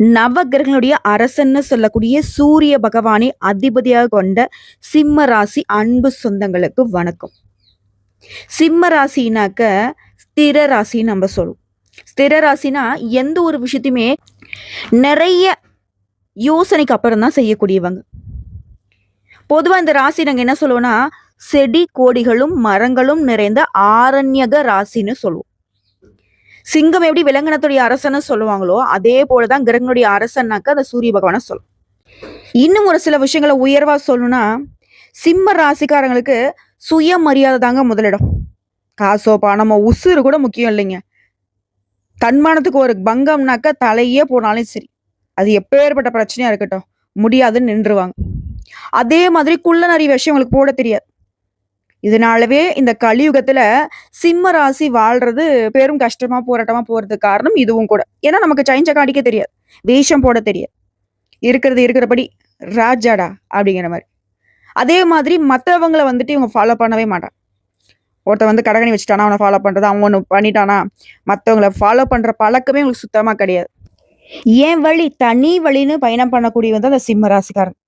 நவகிரகங்களுடைய அரசன்னு சொல்லக்கூடிய சூரிய பகவானை அதிபதியாக கொண்ட சிம்ம ராசி அன்பு சொந்தங்களுக்கு வணக்கம். சிம்ம ராசினாக்க ஸ்திர ராசின்னு நம்ம சொல்லுவோம் ஸ்திர ராசினா எந்த ஒரு விஷயத்தையுமே நிறைய யோசனைக்கு அப்புறம் தான் செய்யக்கூடியவங்க. பொதுவாக இந்த ராசி நாங்கள் என்ன சொல்லுவோம்னா செடி கோடிகளும் மரங்களும் நிறைந்த ஆரண்யக ராசின்னு சொல்லுவோம். சிங்கம் எப்படி விலங்கினத்துடைய அரசன்னு சொல்லுவாங்களோ அதே போலதான் கிரகங்களுடைய அரசன்னாக்க அந்த சூரிய பகவானை சொல்லும். இன்னும் ஒரு சில விஷயங்களை உயர்வா சொல்லணும்னா சிம்ம ராசிக்காரங்களுக்கு சுயமரியாதை தாங்க முதலிடம். காசோ பணமோ உசுறு கூட முக்கியம் இல்லைங்க. தன்மானத்துக்கு ஒரு பங்கம்னாக்க தலையே போனாலும் சரி அது எப்பேற்பட்ட பிரச்சனையா இருக்கட்டும் முடியாதுன்னு நின்றுவாங்க. அதே மாதிரி குள்ள நிறைய விஷயம் உங்களுக்கு போட தெரியாது. இதனாலவே இந்த கலியுகத்துல சிம்ம ராசி வாழ்றது பெரும் கஷ்டமா போராட்டமா போறது காரணம் இதுவும் கூட. ஏன்னா நமக்கு சைஞ்ச காட்டிக்க தெரியாது. வேஷம் போட தெரியாது. இருக்கிறது இருக்கிறபடி ராஜாடா அப்படிங்கிற மாதிரி. அதே மாதிரி மற்றவங்களை வந்துட்டு இவங்க ஃபாலோ பண்ணவே மாட்டான் ஒருத்தன் வந்து கடகணி வச்சுட்டானா அவனை ஃபாலோ பண்றது அவன் ஒன்று பண்ணிட்டானா மற்றவங்களை ஃபாலோ பண்ற பழக்கமே உங்களுக்கு சுத்தமா கிடையாது. ஏன் வழி? தனி வழின்னு பயணம் பண்ணக்கூடிய வந்து அந்த சிம்ம ராசிக்காரன்.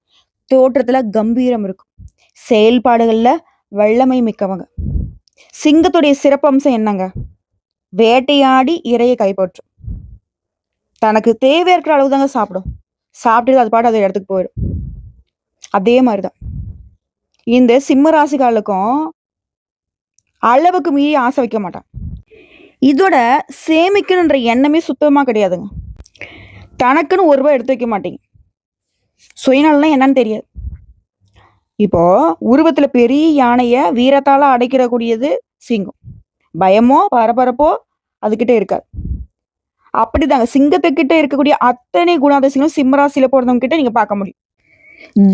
தோற்றத்துல கம்பீரம் இருக்கும். செயல்பாடுகளில் வல்லமை மிக்கவங்க. சிங்கத்துடைய சிறப்பம்சம் என்னங்க? வேட்டையாடி இறையை கைப்பற்றும். தனக்கு தேவை இருக்கிற அளவு தாங்க சாப்பிடும். சாப்பிட்டு அது பாட்டு அது இடத்துக்கு போயிடும். அதே மாதிரிதான். இந்த சிம்ம ராசிகாலுக்கும் அளவுக்கு மீறி ஆசை வைக்க மாட்டான். இதோட சேமிக்கணுன்ற எண்ணமே சுத்தமா கிடையாதுங்க. தனக்குன்னு ஒரு ரூபாய் எடுத்து வைக்க மாட்டீங்க. சுயநலம் என்னன்னு தெரியாது. இப்போ உருவத்துல பெரிய யானைய வீரத்தால அடைக்கிடக்கூடியது சிங்கம். பயமோ பரபரப்போ அதுகிட்ட இருக்காது. அப்படிதாங்க. சிங்கத்துக்கிட்ட இருக்கக்கூடிய அத்தனை குணாதிசயங்களும் சிம்மராசியில போறவங்க கிட்ட நீங்க பார்க்க முடியும்.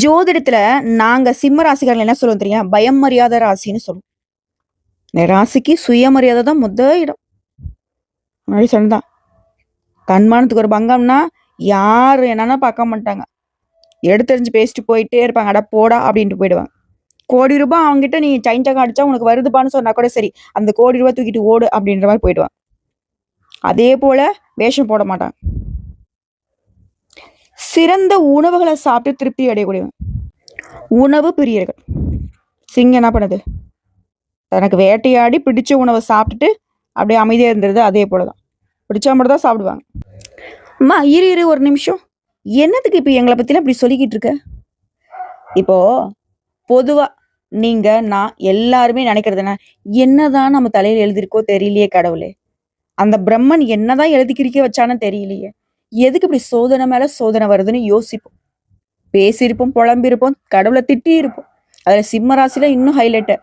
ஜோதிடத்துல நாங்க சிம்ம ராசிகாரர்கள் என்ன சொல்லுவோம் தெரியும்? பயம் மரியாதை ராசின்னு சொல்லுவோம். இந்த ராசிக்கு சுயமரியாதை தான் முத இடம். முன்னாடி சொன்னதான் தன்மானத்துக்கு ஒரு பங்கம்னா யாரு என்னன்னா பார்க்க மாட்டாங்க. எடுத்தெறிஞ்சு பேசிட்டு போயிட்டே இருப்பாங்க. அட போடா அப்படின்ட்டு போயிடுவாங்க. கோடி ரூபாய் அவங்ககிட்ட நீ சைன்டகம் அடிச்சா உனக்கு வருதுப்பான்னு சொன்னா கூட சரி அந்த கோடி ரூபாய் தூக்கிட்டு ஓடு அப்படின்ற மாதிரி போயிடுவான். அதே போல வேஷம் போட மாட்டாங்க சிறந்த உணவுகளை சாப்பிட்டு திருப்தி அடையக்கூடியவன். உணவு பிரியர்கள். சிங்கம் என்ன பண்ணுது? தனக்கு வேட்டையாடி பிடிச்ச உணவை சாப்பிட்டுட்டு அப்படியே அமைதியாக இருந்தது அதே போலதான். பிடிச்சா மட்டும் தான் சாப்பிடுவாங்க. அம்மா இரு இரு ஒரு நிமிஷம். என்னதுக்கு இப்போ எங்களை பத்திலாம் இப்படி சொல்லிக்கிட்டு இருக்க? இப்போ பொதுவா நீங்க நான் எல்லாருமே நினைக்கிறது என்ன என்னதான் நம்ம தலையில் எழுதிருக்கோ தெரியலையே கடவுளே. அந்த பிரம்மன் என்னதான் எழுதிக்கிறிக்க வச்சானு தெரியலையே. எதுக்கு இப்படி சோதனை மேல சோதனை வருதுன்னு யோசிப்போம். பேசியிருப்போம் புலம்பிருப்போம் கடவுளை திட்டி இருப்போம் அதுல சிம்மராசியில் இன்னும் ஹைலைட்டு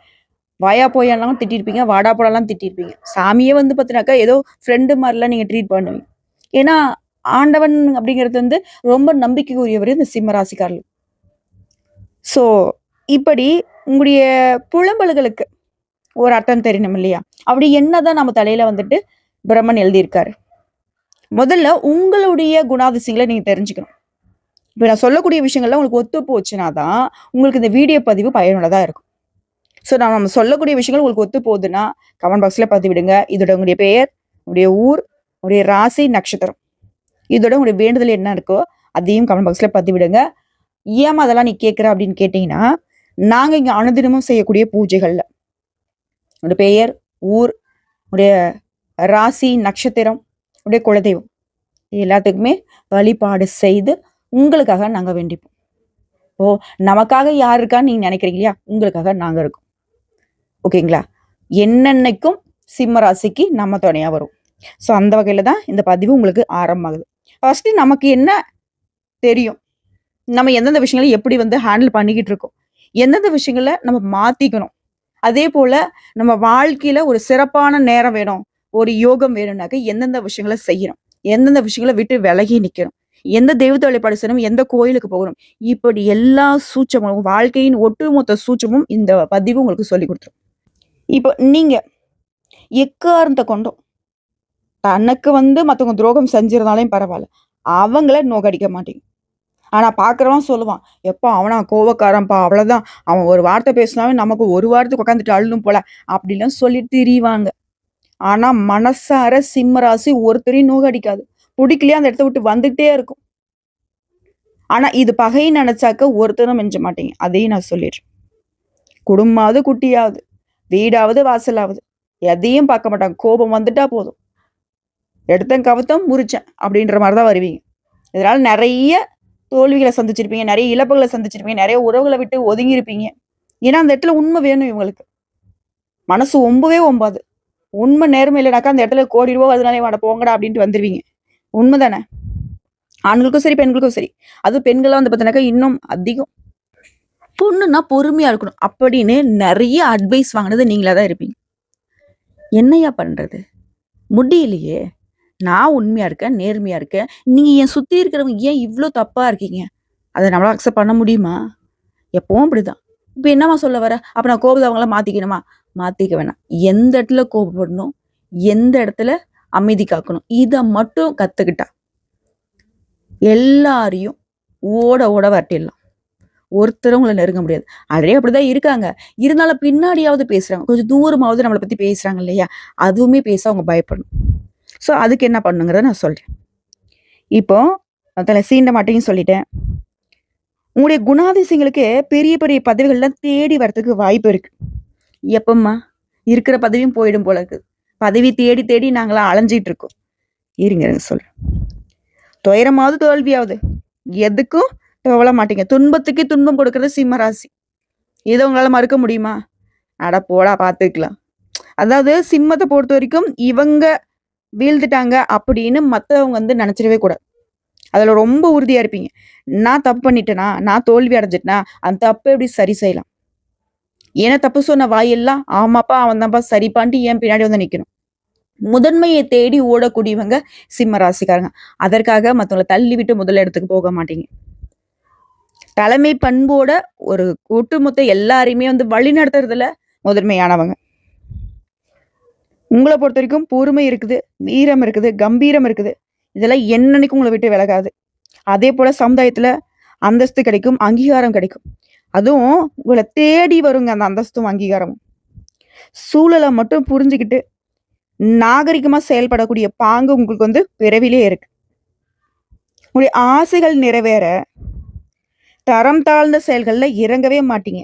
வாயா போயெல்லாம் திட்டிருப்பீங்க வாடா போடலாம் திட்டிருப்பீங்க சாமியே வந்து பார்த்தினாக்கா ஏதோ ஃப்ரெண்டு மாதிரிலாம் நீங்க ட்ரீட் பண்ணுவீங்க. ஏன்னா ஆண்டவன் அப்படிங்கிறது வந்து ரொம்ப நம்பிக்கைக்குரியவர் இந்த சிம்ம ராசிக்காரர்கள் ஸோ இப்படி உங்களுடைய புலம்பல்களுக்கு ஒரு அர்த்தம் தெரியணும் இல்லையா? அப்படி என்னதான் நம்ம தலையில வந்துட்டு பிரம்மன் எழுதியிருக்காரு. முதல்ல உங்களுடைய குணாதிசயங்களை நீங்க தெரிஞ்சுக்கணும். இப்போ நான் சொல்லக்கூடிய விஷயங்கள்லாம் உங்களுக்கு ஒத்து போச்சுன்னா தான் உங்களுக்கு இந்த வீடியோ பதிவு பயனுள்ளதாக இருக்கும். ஸோ நான் நம்ம சொல்லக்கூடிய விஷயங்கள் உங்களுக்கு ஒத்து போகுதுன்னா கமெண்ட் பாக்ஸில் பதிவிடுங்க. இதோட உங்களுடைய பெயர் உங்களுடைய ஊர் உங்களுடைய ராசி நட்சத்திரம். இதோட உங்களுடைய வேண்டுதல் என்ன இருக்கோ அதையும் கமெண்ட் பாக்ஸில் பதிவிடுங்க. ஏமா அதெல்லாம் நீ கேட்குற அப்படின்னு கேட்டிங்கன்னா நாங்கள் இங்கே அனுதினமும் செய்யக்கூடிய பூஜைகளில் உங்களுடைய பெயர் ஊர் உடைய ராசி நட்சத்திரம் உடைய குலதெய்வம் இது எல்லாத்துக்குமே வழிபாடு செய்து உங்களுக்காக நாங்கள் வேண்டிப்போம். ஓ நமக்காக யார் இருக்கான்னு நீங்கள் நினைக்கிறீங்க இல்லையா? உங்களுக்காக நாங்கள் இருக்கோம். ஓகேங்களா? என்னென்னைக்கும் சிம்ம ராசிக்கு நம்ம துணையாக வரும். ஸோ அந்த வகையில் தான் இந்த பதிவு உங்களுக்கு ஆரம்பமாகுது. ஃபஸ்ட்டு நமக்கு என்ன தெரியும்? நம்ம எந்தெந்த விஷயங்களை எப்படி வந்து ஹேண்டில் பண்ணிக்கிட்டு இருக்கோம்? எந்தெந்த விஷயங்களை நம்ம மாற்றிக்கணும் அதே போல் நம்ம வாழ்க்கையில் ஒரு சிறப்பான நேரம் வேணும். ஒரு யோகம் வேணும்னாக்க எந்தெந்த விஷயங்களை செய்யணும்? எந்தெந்த விஷயங்களை விட்டு விலகி நிற்கணும் எந்த தெய்வத்தை வழிபாடு செய்யணும்? எந்த கோயிலுக்கு போகணும்? இப்படி எல்லா சூச்சமும் வாழ்க்கையின் ஒட்டுமொத்த சூச்சமும் இந்த பதிவு உங்களுக்கு சொல்லி கொடுத்துரும். இப்போ நீங்கள் எக்காரணத்தை கொண்டும் தனக்கு வந்து மற்றவங்க துரோகம் செஞ்சிருந்தாலையும் பரவாயில்ல. அவங்கள நோக்கடிக்க மாட்டேங்குது ஆனால் பார்க்குறவன் சொல்லுவான் எப்போ அவனா கோவக்காரன்ப்பா அவ்வளோதான் அவன் ஒரு வார்த்தை பேசினாவே நமக்கு ஒரு வாரத்துக்கு உட்காந்துட்டு அழுதும் போல அப்படிலாம் சொல்லி திரிவாங்க. ஆனால் மனசார சிம்மராசி ஒருத்தரையும் நோகடிக்காது பிடிக்கலையே அந்த இடத்த விட்டு வந்துகிட்டே இருக்கும். ஆனால் இது பகைன்னு நினச்சாக்க ஒருத்தரும் மிஞ்ச மாட்டீங்க அதையும் நான் சொல்லிடுறேன். குடும்பமாவது குட்டியாவது வீடாவது வாசலாவது எதையும் பார்க்க மாட்டாங்க. கோபம் வந்துட்டா போதும். எடுத்தேன் கவுத்தம் முறிச்சேன் அப்படின்ற மாதிரி தான் வருவீங்க. இதனால் நிறைய தோல்விகளை சந்திச்சிருப்பீங்க நிறைய இழப்புகளை சந்திச்சிருப்பீங்க நிறைய உறவுகளை விட்டு ஒதுங்கியிருப்பீங்க. ஏன்னா அந்த இடத்துல உண்மை வேணும் இவங்களுக்கு. மனசு ஒம்பவே ஒம்பாது. உண்மை நேர்மை இல்லைனாக்கா அந்த இடத்துல கோடி ரூபா அதனாலே வாட போங்கடா அப்படின்ட்டு வந்துடுவீங்க உண்மை தானே? ஆண்களுக்கும் சரி பெண்களுக்கும் சரி. அது பெண்களாக வந்து பார்த்தீங்கன்னாக்கா இன்னும் அதிகம். பொண்ணுன்னா பொறுமையா இருக்கணும் அப்படின்னு நிறைய அட்வைஸ் வாங்கினது நீங்களா தான் இருப்பீங்க. என்னையா பண்றது? முடியலையே. நான் உண்மையா இருக்கேன் நேர்மையா இருக்கேன். நீங்க என் சுத்தி இருக்கிறவங்க ஏன் இவ்வளோ தப்பா இருக்கீங்க? அதை நம்மளால அக்செப்ட் பண்ண முடியுமா? எப்பவும் அப்படிதான். இப்போ என்னம்மா சொல்ல வர? அப்ப நான் கோபத்தை அவங்கள மாத்திக்கணுமா? மாத்திக்க வேணாம். எந்த இடத்துல கோபப்படணும்? எந்த இடத்துல அமைதி காக்கணும்? இதை மட்டும் கத்துக்கிட்டா. எல்லாரையும் ஓட ஓட வரட்டிடலாம். ஒருத்தரும் உங்களை நெருங்க முடியாது. ஆல்ரெடி அப்படிதான் இருக்காங்க. இருந்தாலும் பின்னாடியாவது பேசுறாங்க. கொஞ்சம் தூரமாவது நம்மளை பத்தி பேசுறாங்க இல்லையா? அதுவுமே பேச அவங்க பயப்படணும். ஸோ அதுக்கு என்ன பண்ணுங்கிறத நான் சொல்றேன். இப்போ அதில் சீண்ட மாட்டேன்னு சொல்லிட்டேன். உங்களுடைய குணாதிசயங்களுக்கு பெரிய பெரிய பதவிகள்லாம் தேடி வரதுக்கு வாய்ப்பு இருக்கு. எப்பம்மா? இருக்கிற பதவியும் போயிடும் போல இருக்கு. பதவி தேடி தேடி நாங்களாம் அலைஞ்சிட்டு இருக்கோம். இருங்க சொல்றேன். துயரமாவது தோல்வியாவது. எதுக்கும் தவள மாட்டீங்க. துன்பத்துக்கே துன்பம் கொடுக்கறது சிம்ம ராசி. இதை உங்களால மறுக்க முடியுமா? அட போடா பார்த்துக்கலாம். அதாவது சிம்மத்தை பொறுத்த வரைக்கும் இவங்க வீழ்ந்துட்டாங்க அப்படின்னு மற்றவங்க வந்து நினச்சிடவே கூடாது. அதில் ரொம்ப உறுதியாக இருப்பீங்க. நான் தப்பு பண்ணிட்டேனா? நான் தோல்வி அடைஞ்சிட்டேனா? அந்த தப்பு எப்படி சரி செய்யலாம்? ஏன்னா தப்பு சொன்ன வாயெல்லாம் ஆமாப்பா அவன் தான்ப்பா சரிப்பான்ட்டு ஏன் பின்னாடி வந்து நிற்கணும் முதன்மையை தேடி ஓடக்கூடியவங்க சிம்ம ராசிக்காரங்க. அதற்காக மற்றவங்களை தள்ளி விட்டு முதல் இடத்துக்கு போக மாட்டீங்க. தலைமை பண்போட ஒரு ஒட்டுமொத்த எல்லாரையுமே வந்து வழி நடத்துறதுல முதன்மையானவங்க. உங்களை பொறுத்த வரைக்கும் பொறுமை இருக்குது வீரம் இருக்குது கம்பீரம் இருக்குது. இதெல்லாம் என்னன்னைக்கும் உங்களை விட்டு விலகாது. அதே போல சமுதாயத்துல அந்தஸ்து கிடைக்கும் அங்கீகாரம் கிடைக்கும். அதுவும் உங்களை தேடி வருங்க அந்த அந்தஸ்தும் அங்கீகாரமும். சூழலை மட்டும் புரிஞ்சுக்கிட்டு நாகரிகமா செயல்படக்கூடிய பாங்கு உங்களுக்கு வந்து பிறவிலே இருக்கு. உங்களுடைய ஆசைகள் நிறைவேற தரம் தாழ்ந்த செயல்களில் இறங்கவே மாட்டீங்க.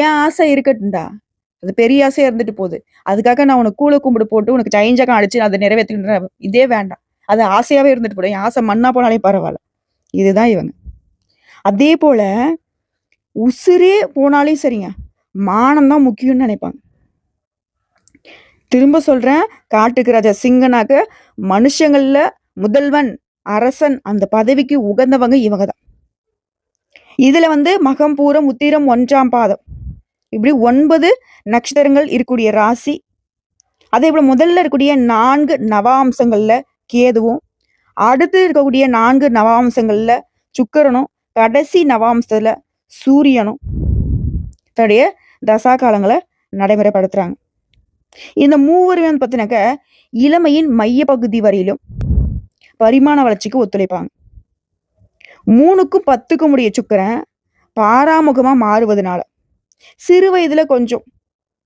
ஏன் ஆசை இருக்கட்டும்டா? அது பெரிய ஆசையா இருந்துட்டு போகுது. அதுக்காக நான் உனக்கு கூழ கும்பிடு போட்டு உனக்கு சைஞ்சகம் அடிச்சு அதை நிறைவேற்றிக்கிட்டேன் இதே வேண்டாம். அது ஆசையாவே இருந்துட்டு போடும் என் ஆசை மண்ணா போனாலே பரவாயில்ல. இதுதான் இவங்க. அதே போல உசுரே போனாலே சரிங்க. மானம் தான் முக்கியம்னு நினைப்பாங்க. திரும்ப சொல்றேன் காட்டுக்கு ராஜா சிங்கனாக்க மனுஷங்கள்ல முதல்வன் அரசன் அந்த பதவிக்கு உகந்தவங்க இவங்க தான் இதுல வந்து மகம் பூரம் உத்திரம் ஒன்றாம் பாதம். இப்படி ஒன்பது நட்சத்திரங்கள் இருக்கக்கூடிய ராசி. அதே போல் முதல்ல இருக்கக்கூடிய நான்கு நவாம்சங்களில் கேதுவும் அடுத்து இருக்கக்கூடிய நான்கு நவாம்சங்களில் சுக்கரனும் கடைசி நவாம்சத்தில் சூரியனும் தன்னுடைய தசா காலங்களை நடைமுறைப்படுத்துகிறாங்க இந்த மூவருமே வந்து பார்த்தீங்கன்னாக்க இளமையின் மைய பகுதி வரையிலும் பரிமாண வளர்ச்சிக்கு ஒத்துழைப்பாங்க. மூணுக்கும் பத்துக்கும் உடைய சுக்கரன் பாராமுகமாக மாறுவதனால சிறு வயதில் கொஞ்சம்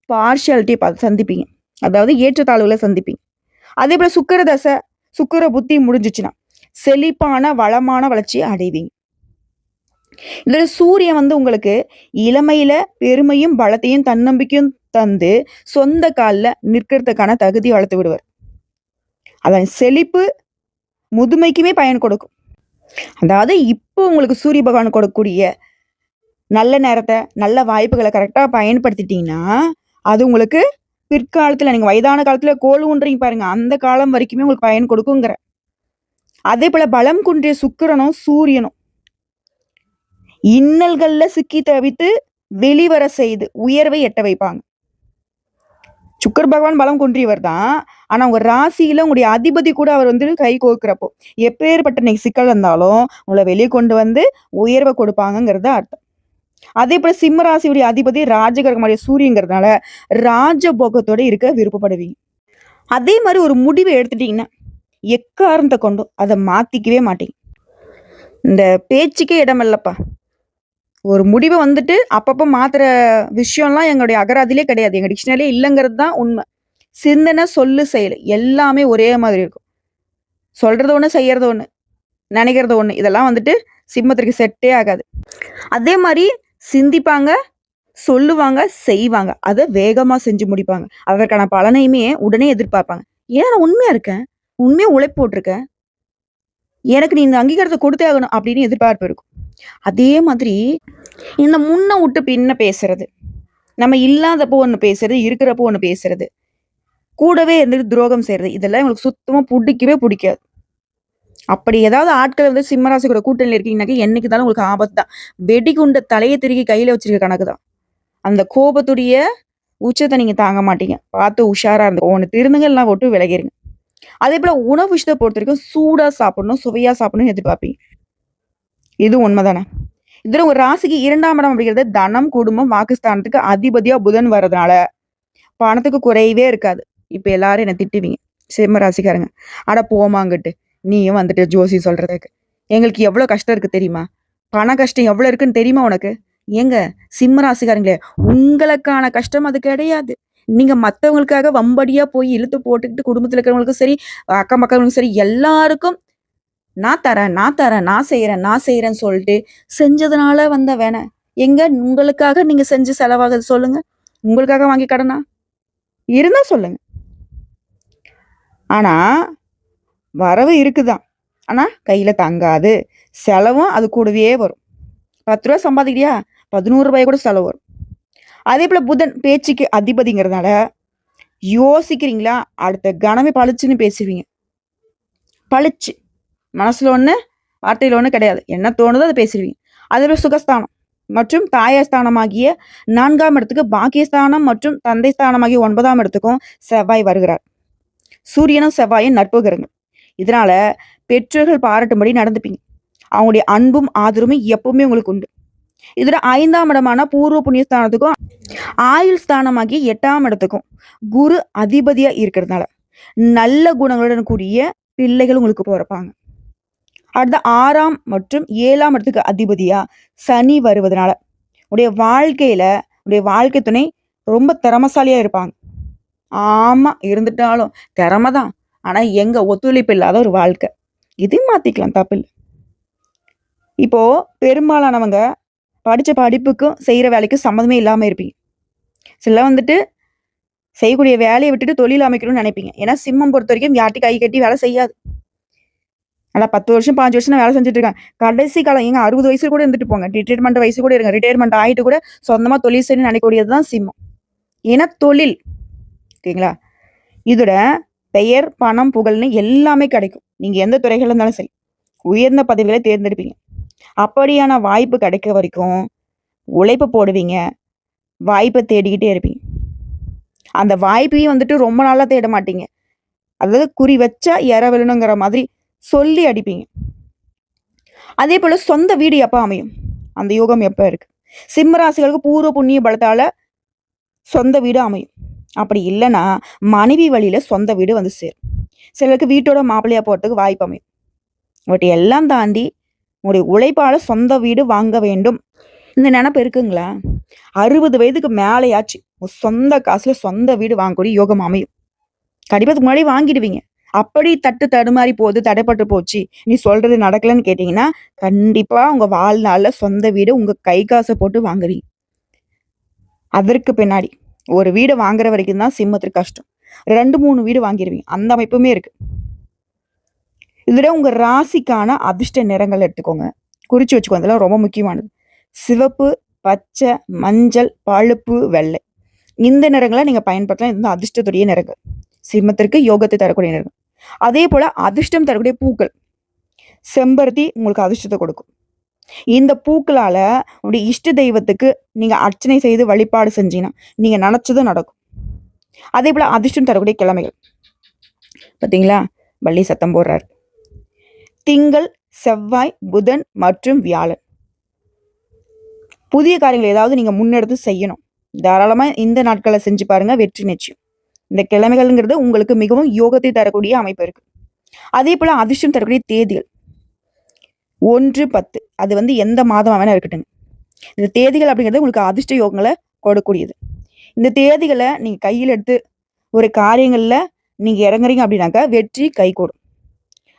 பார்ஷியாலிட்டி சந்திப்பீங்க. அதாவது ஏற்றத்தாழ்வுகளை சந்திப்பீங்க. அதே போல சுக்கர தசை சுக்கர புத்தி முடிஞ்சிச்சுன்னா செழிப்பான வளமான வளர்ச்சியை அடைவீங்க. இதில் சூரியன் வந்து உங்களுக்கு இளமையில பெருமையும் பலத்தையும் தன்னம்பிக்கையும் தந்து சொந்த காலில் நிற்கிறதுக்கான தகுதி வளர்த்து விடுவார். அதன் செழிப்பு முதுமைக்குமே பயன் கொடுக்கும். அதாவது இப்போ உங்களுக்கு சூரிய பகவான் கொடுக்கக்கூடிய நல்ல நேரத்தை நல்ல வாய்ப்புகளை கரெக்டாக பயன்படுத்திட்டீங்கன்னா அது உங்களுக்கு பிற்காலத்தில் நீங்கள் வயதான காலத்தில் கோல் ஊன்றீங்க பாருங்க. அந்த காலம் வரைக்குமே உங்களுக்கு பயன் கொடுக்குங்கிற. அதே போல் பலம் குன்றிய சுக்கிரனும் சூரியனும். இன்னல்களில் சிக்கி தவித்து வெளிவர செய்து உயர்வை எட்ட வைப்பாங்க. சுக்கர் பகவான் பலம் குன்றியவர் தான். ஆனால் உங்கள் ராசியில உங்களுடைய அதிபதி கூட அவர் வந்து கை கோக்குறப்போ எப்பேற்பட்ட நீங்கள் சிக்கல் இருந்தாலும் உங்களை வெளியே கொண்டு வந்து உயர்வை கொடுப்பாங்கங்கிறது அர்த்தம். அதே போல சிம்ம ராசியுடைய அதிபதி ராஜகிரகமுடைய சூரியங்கிறதுனால ராஜபோகத்தோட இருக்க விருப்பப்படுவீங்க. அதே மாதிரி ஒரு முடிவை எடுத்துட்டீங்கன்னா எக்காரணத்தை கொண்டும் அதை மாத்திக்கவே மாட்டீங்க. இந்த பேச்சுக்கே இடம் இல்லப்பா. ஒரு முடிவை வந்துட்டு அப்பப்போ மாத்துற விஷயம்லாம் எங்களுடைய அகராதிலே கிடையாது. எங்க டிக்ஷனரிலே இல்லைங்கிறது தான் உண்மை. சிந்தனை சொல்லு செயல் எல்லாமே ஒரே மாதிரி இருக்கும். சொல்றது ஒண்ணு செய்யறது ஒண்ணு நினைக்கிறது ஒண்ணு. இதெல்லாம் வந்துட்டு சிம்மத்திற்கு செட்டே ஆகாது. அதே மாதிரி சிந்திப்பாங்க, சொல்லுவாங்க, செய்வாங்க. அதை வேகமாக செஞ்சு முடிப்பாங்க. அதற்கான பலனையுமே உடனே எதிர்பார்ப்பாங்க. ஏன் நான் உண்மையாக இருக்கேன். உண்மையாக உழைப்பு போட்டிருக்கேன் எனக்கு நீ இந்த அங்கீகாரத்தை கொடுத்தே ஆகணும் அப்படின்னு எதிர்பார்ப்பு இருக்கும். அதே மாதிரி இந்த முன்ன விட்டு பின்ன பேசுறது. நம்ம இல்லாதப்போ ஒன்று பேசுறது, இருக்கிறப்போ ஒன்று பேசுறது. கூடவே இருந்துட்டு துரோகம் செய்யறது இதெல்லாம் இவங்களுக்கு சுத்தமாக பிடிக்கவே பிடிக்காது அப்படி ஏதாவது ஆட்கள் வந்து சிம்மராசி கூட கூட்டணியில் இருக்கீங்கன்னாக்கா என்னைக்கு இருந்தாலும் உங்களுக்கு ஆபத்து தான். வெடிகுண்ட தலையை திருக்கி கையில் வச்சிருக்க கணக்கு தான். அந்த கோபத்துடைய உச்சத்தை நீங்கள் தாங்க மாட்டீங்க. பார்த்து உஷாராக இருந்து ஒன்று திருந்துங்க இல்லனா விட்டு விலகிருங்க. அதேபோல உணவு விஷயத்தை பொறுத்த வரைக்கும் சூடாக சாப்பிடணும், சுவையாக சாப்பிடணும்னு எதிர்பார்ப்பீங்க. இது உண்மதானே? இதில் ஒரு ராசிக்கு இரண்டாம் இடம் அப்படிங்கிறது தனம், குடும்பம், வாக்குஸ்தானத்துக்கு அதிபதியாக புதன் வரதுனால, பணத்துக்கு குறைவே இருக்காது. இப்போ எல்லாரும் என்னை திட்டுவீங்க. சிம்ம ராசிக்காரங்க. அட போமாங்கட்டு நீயும் வந்துட்டு ஜோசி சொல்றதுக்கு. எங்களுக்கு எவ்வளோ கஷ்டம் இருக்கு தெரியுமா? பண கஷ்டம் எவ்வளோ இருக்குன்னு தெரியுமா உனக்கு? ஏங்க சிம்ம ராசிக்காரங்களே, உங்களுக்கான கஷ்டம் அது கிடையாது. நீங்க மற்றவங்களுக்காக வம்படியா போய் இழுத்து போட்டுக்கிட்டு குடும்பத்தில் இருக்கிறவங்களுக்கும் சரி, அக்கம் பக்கங்களுக்கும் சரி எல்லாருக்கும் நான் தரேன், நான் தரேன், நான் செய்யறேன் நான் செய்யறேன்னு சொல்லிட்டு செஞ்சதுனால வந்த வேணாம் எங்க உங்களுக்காக நீங்க செஞ்சு செலவாகுது சொல்லுங்க. உங்களுக்காக வாங்கி கடனா? இருந்தா சொல்லுங்க. ஆனா, வரவு இருக்குதான். ஆனால் கையில் தங்காது. செலவும் அது கூடவே வரும். பத்து ரூபா சம்பாதிக்கிறியா? பதினோரு ரூபாய் கூட செலவு வரும். அதே போல் புதன் பேச்சுக்கு அதிபதிங்கிறதுனால, யோசிக்கிறீங்களா? அடுத்த கணமே பளிச்சுன்னு பேசுவீங்க. பளிச்சு. மனசில் ஒன்று வார்த்தையில் ஒன்று கிடையாது. என்ன தோணுதோ அதை பேசிருவீங்க. அதில் சுகஸ்தானம் மற்றும் தாயஸ்தானமாகிய ஸ்தானமாகிய 4ஆம் இடத்துக்கு பாக்கியஸ்தானம் மற்றும் தந்தை ஸ்தானமாகிய ஒன்பதாம் இடத்துக்கும் செவ்வாய் வருகிறார். சூரியனும் செவ்வாயும் நட்பு கிரகங்கள். இதனால் பெற்றோர்கள் பாராட்டும்படி நடந்துப்பீங்க. அவங்களுடைய அன்பும், ஆதரவும் எப்பவுமே உங்களுக்கு உண்டு. இதில் ஐந்தாம் இடமான பூர்வ புண்ணிய ஸ்தானத்துக்கும், ஆயுள் ஸ்தானமாகிய எட்டாம் இடத்துக்கும் குரு அதிபதியாக இருக்கிறதுனால, நல்ல குணங்களுடன் கூடிய பிள்ளைகள் உங்களுக்கு பொறப்பாங்க. அடுத்து 6ஆம் மற்றும் ஏழாம் இடத்துக்கு அதிபதியா சனி வருவதனால, உடைய வாழ்க்கையில உடைய வாழ்க்கை துணை ரொம்ப திறமசாலியாக இருப்பாங்க. ஆமா, இருந்துட்டாலும் திறமை தான். ஆனால் எங்கள் ஒத்துழைப்பு இல்லாத ஒரு வாழ்க்கை. இதையும் மாற்றிக்கலாம் தப்பில்ல. இப்போ பெரும்பாலானவங்க படித்த படிப்புக்கும், செய்கிற வேலைக்கும் சம்மந்தமே இல்லாமல் இருப்பீங்க. சில வந்துட்டு செய்யக்கூடிய வேலையை விட்டுட்டு தொழில் அமைக்கணும்னு நினைப்பீங்க. ஏன்னா சிம்மம் பொறுத்தவரைக்கும் யார்ட்டி கை கட்டி வேலை செய்யாது. ஆனால் பத்து வருஷம், பாஞ்சு வருஷம் நான் வேலை செஞ்சுட்டு இருக்கேன். கடைசி காலம் எங்கள் அறுபது வயசு கூட இருந்துட்டு போங்க. ரிட்டையர்மெண்ட் வயசு கூட இருங்க. ரிட்டையர்மெண்ட் ஆகிட்டு கூட சொந்தமாக தொழில் செய்யணும்னு நினைக்கக்கூடியது தான் சிம்மம். ஏன்னா தொழில். ஓகேங்களா? இதோட பெயர், பணம், புகழ்னு எல்லாமே கிடைக்கும். நீங்க எந்த துறைகள் இருந்தாலும் சரி. உயர்ந்த பதவிகளை தேர்ந்தெடுப்பீங்க. அப்படியான வாய்ப்பு கிடைக்க வரைக்கும் உழைப்பு போடுவீங்க. வாய்ப்பை தேடிக்கிட்டே இருப்பீங்க. அந்த வாய்ப்பையும் வந்துட்டு ரொம்ப நாளாக தேட மாட்டீங்க. அதாவது குறி வச்சா எற விழணுங்கிற மாதிரி சொல்லி அடிப்பீங்க. அதே போல் சொந்த வீடு எப்போ அமையும்? அந்த யோகம் எப்போ இருக்கு? சிம்மராசிகளுக்கு பூர்வ புண்ணிய பலத்தால் சொந்த வீடு அமையும். அப்படி இல்லைன்னா மனைவி வழியில சொந்த வீடு வந்து சேரும். சிலருக்கு வீட்டோட மாப்பிள்ளையா போறதுக்கு வாய்ப்பு அமையும். பட் எல்லாம் தாண்டி உங்களுடைய உழைப்பால சொந்த வீடு வாங்க வேண்டும். இந்த நினப்பு இருக்குங்களா? 60 வயதுக்கு மேலேயாச்சு சொந்த காசுல சொந்த வீடு வாங்கக்கூடிய யோகம் அமையும். கண்டிப்பாக முன்னாடி வாங்கிடுவீங்க. அப்படி தட்டு தடுமாறி போகுது, தடைப்பட்டு போச்சு, நீ சொல்றது நடக்கலன்னு கேட்டீங்கன்னா, கண்டிப்பா உங்க வாழ்நாளில் சொந்த வீடு உங்க கை காசை போட்டு வாங்குவீங்க. அதற்கு பின்னாடி ஒரு வீடு வாங்குற வரைக்கும் தான் சிம்மத்திற்கு கஷ்டம். 2, 3 வீடு வாங்கிடுவீங்க அந்த அமைப்புமே இருக்கு. இதுல உங்க ராசிக்கான அதிர்ஷ்ட நிறங்கள் எடுத்துக்கோங்க. குறிச்சு வச்சுக்கோங்க. அதெல்லாம் ரொம்ப முக்கியமானது. சிவப்பு, பச்சை, மஞ்சள், பழுப்பு, வெள்ளை. இந்த நிறங்களை நீங்க பயன்படுத்தலாம். இது அதிர்ஷ்டத்துடைய நிறங்கள். சிம்மத்திற்கு யோகத்தை தரக்கூடிய நிறங்கள். அதே போல அதிர்ஷ்டம் தரக்கூடிய பூக்கள். செம்பருத்தி உங்களுக்கு அதிர்ஷ்டத்தை கொடுக்கும். இந்த பூக்களால உங்களுடைய இஷ்ட தெய்வத்துக்கு நீங்க அர்ச்சனை செய்து வழிபாடு செஞ்சீங்கன்னா, நீங்க நினச்சதும் நடக்கும். அதே போல் அதிர்ஷ்டம் தரக்கூடிய கிழமைகள். பாத்தீங்களா? வள்ளி சத்தம் போடுறாரு. திங்கள், செவ்வாய், புதன் மற்றும் வியாழன். புதிய காரியங்கள் ஏதாவது நீங்க முன்னெடுத்து செய்யணும். தாராளமா இந்த நாட்களை செஞ்சு பாருங்க. வெற்றி நிச்சயம். இந்த கிழமைகள்ங்கிறது உங்களுக்கு மிகவும் யோகத்தை தரக்கூடிய அமைப்பு இருக்கு. அதேபோல அதிர்ஷ்டம் தரக்கூடிய தேதிகள். 1, 10 அது வந்து எந்த மாதமாக வேணா இருக்கட்டுங்க. இந்த தேதிகள் அப்படிங்கிறது உங்களுக்கு அதிர்ஷ்ட யோகங்களை கொடுக்கூடியது இந்த தேதிகளை நீங்கள் கையில் எடுத்து ஒரு காரியங்களில் நீங்கள் இறங்குறீங்க அப்படின்னாக்கா, வெற்றி கைகூடும்.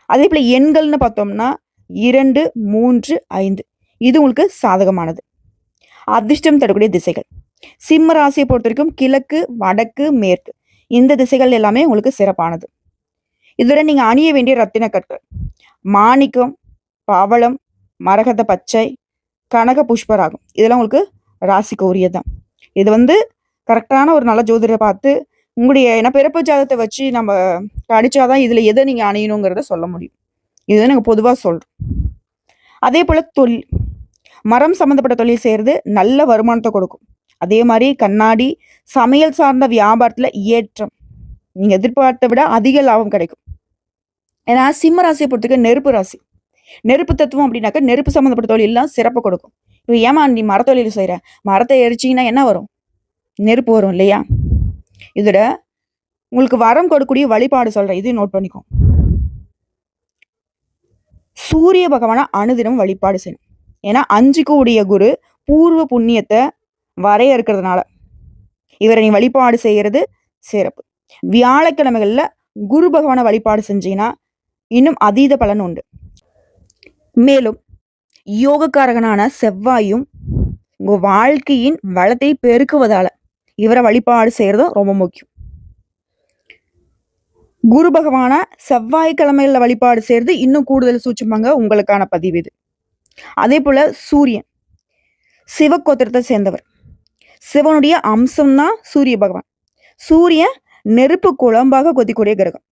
அதேபோல எண்கள்னு பார்த்தோம்னா, இரண்டு மூன்று ஐந்து. இது உங்களுக்கு சாதகமானது. அதிர்ஷ்டம் தரக்கூடிய திசைகள். சிம்ம ராசியை பொறுத்த வரைக்கும் கிழக்கு வடக்கு மேற்கு. இந்த திசைகள் எல்லாமே உங்களுக்கு சிறப்பானது. இதுவரை நீங்கள் அணிய வேண்டிய ரத்தின கற்கள். மாணிக்கம் பாவளம் மரகத பச்சை கனக புஷ்பராகும். இதெல்லாம் உங்களுக்கு ராசிக்கு உரியதுதான் இது வந்து கரெக்டான ஒரு நல்ல ஜோதிடரை பார்த்து உங்களுடைய ஏன்னா பிறப்பு ஜாதத்தை வச்சு நம்ம படிச்சாதான் இதில் எதை நீங்கள் அணியணுங்கிறத சொல்ல முடியும். இதுதான் நாங்கள் பொதுவாக சொல்கிறோம் அதே போல் தொழில். மரம் சம்மந்தப்பட்ட தொழில் செய்கிறது நல்ல வருமானத்தை கொடுக்கும். அதே மாதிரி கண்ணாடி சமையல் சார்ந்த வியாபாரத்தில் ஏற்றம். நீங்கள் எதிர்பார்த்த விட அதிக லாபம் கிடைக்கும். ஏன்னா சிம்ம ராசியை பொறுத்தவரைக்கும் நெருப்பு ராசி. நெருப்பு தத்துவம் அப்படின்னாக்கா நெருப்பு சம்மந்தப்பட்ட தொழிலெலாம் சிறப்பு கொடுக்கும். இப்போ ஏமா நீ மரத்தொழில் செய்யற மரத்தை எரிச்சிங்கன்னா என்ன வரும்? நெருப்பு வரும் இல்லையா? இதோட உங்களுக்கு வரம் கொடுக்கக்கூடிய வழிபாடு சொல்கிறேன் இது நோட் பண்ணிக்கோ. சூரிய பகவானை அனுதினம் வழிபாடு செய்யணும். ஏன்னா அஞ்சுக்கு உடைய குரு பூர்வ புண்ணியத்தை வரையறுக்கிறதுனால. இவரை நீ வழிபாடு செய்யறது சிறப்பு. வியாழக்கிழமைகள்ல குரு பகவானை வழிபாடு செஞ்சீங்கன்னா இன்னும் அதீத பலன் உண்டு. மேலும் யோகக்காரகனான செவ்வாயும் உங்க வாழ்க்கையின் வளத்தை பெருக்குவதால இவரை வழிபாடு செய்யறதும் ரொம்ப முக்கியம். குரு பகவான செவ்வாய்க்கிழமையில வழிபாடு செய்யறது இன்னும் கூடுதல் சூட்சுமாங்க உங்களுக்கான பதிவு இது. அதே போல சூரியன் சிவகோத்திரத்தை சேர்ந்தவர். சிவனுடைய அம்சம்தான் சூரிய பகவான். சூரியன் நெருப்பு குழம்பாக கொதிக்கூடிய கிரகம்.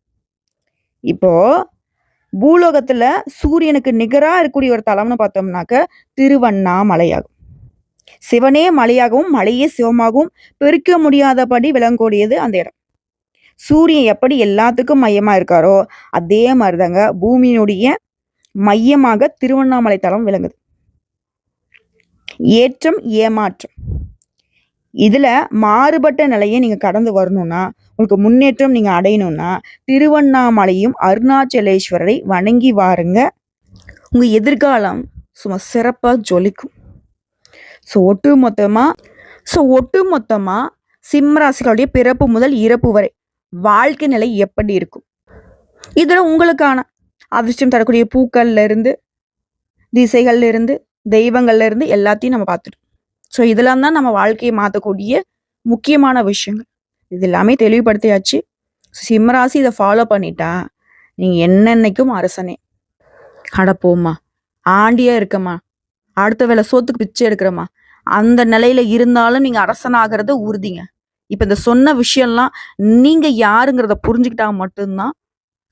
இப்போ பூலோகத்துல சூரியனுக்கு நிகரா இருக்கக்கூடிய ஒரு தலம்னு பார்த்தோம்னாக்க திருவண்ணாமலையாகும். சிவனே மலையாகவும் மலையே சிவமாகவும் பெருக்க முடியாதபடி விளங்கக்கூடியது அந்த இடம். சூரியன் எப்படி எல்லாத்துக்கும் மையமா இருக்காரோ அதே மாதிரிதாங்க பூமியினுடைய மையமாக திருவண்ணாமலை தலம் விளங்குது. ஏற்றம் ஏமாற்றம். இதுல மாறுபட்ட நிலையை நீங்க கடந்து வரணும்னா உங்களுக்கு முன்னேற்றம் நீங்கள் அடையணும்னா திருவண்ணாமலையும் அருணாச்சலேஸ்வரரை வணங்கி வாருங்க. உங்கள் எதிர்காலம் சும்மா சிறப்பாக ஜொலிக்கும். ஸோ ஒட்டு மொத்தமாக ஸோ ஒட்டு மொத்தமாக சிம்மராசிகளுடைய பிறப்பு முதல் இறப்பு வரை வாழ்க்கை நிலை எப்படி இருக்கும்? இதில் உங்களுக்கான அதிர்ஷ்டம் தரக்கூடிய பூக்கள்ல இருந்து திசைகள்ல இருந்து தெய்வங்கள்ல இருந்து எல்லாத்தையும் நம்ம பார்த்துட்டோம். ஸோ இதெல்லாம் தான் நம்ம வாழ்க்கையை மாற்றக்கூடிய முக்கியமான விஷயங்கள். இது எல்லாமே தெளிவுபடுத்தியாச்சு. சிம்மராசி இதை ஃபாலோ பண்ணிட்டா நீங்க என்னென்னைக்கும் அரசனே. அடப்போம்மா ஆண்டியா இருக்கம்மா. அடுத்த வேலை சோத்துக்கு பிச்சை எடுக்கிறம்மா. அந்த நிலையில இருந்தாலும் நீங்க அரசனாகிறத உறுதிங்க. இப்ப இந்த சொன்ன விஷயம்லாம் நீங்க யாருங்கிறத புரிஞ்சுக்கிட்டா மட்டும்தான்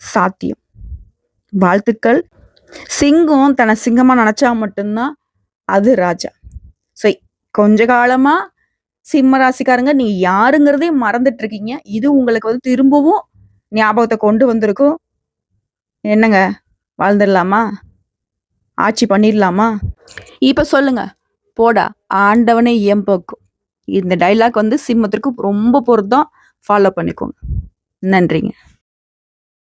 சாத்தியம். வாழ்த்துக்கள். சிங்கம் தன்னை சிங்கமா நினைச்சா மட்டும்தான் அது ராஜா. ஸோ கொஞ்ச காலமா சிம்ம ராசிக்காரங்க நீ யாருங்கிறதே மறந்துட்டு இருக்கீங்க இது உங்களுக்கு வந்து திரும்பவும் ஞாபகத்தை கொண்டு வந்திருக்கும். என்னங்க? வாழ்ந்துடலாமா? ஆட்சி பண்ணிடலாமா? இப்ப சொல்லுங்க. போடா. ஆண்டவனே எம்பக்கும் இந்த டைலாக் வந்து சிம்மத்திற்கு ரொம்ப பொருத்தம். ஃபாலோ பண்ணிக்கோங்க. நன்றிங்க.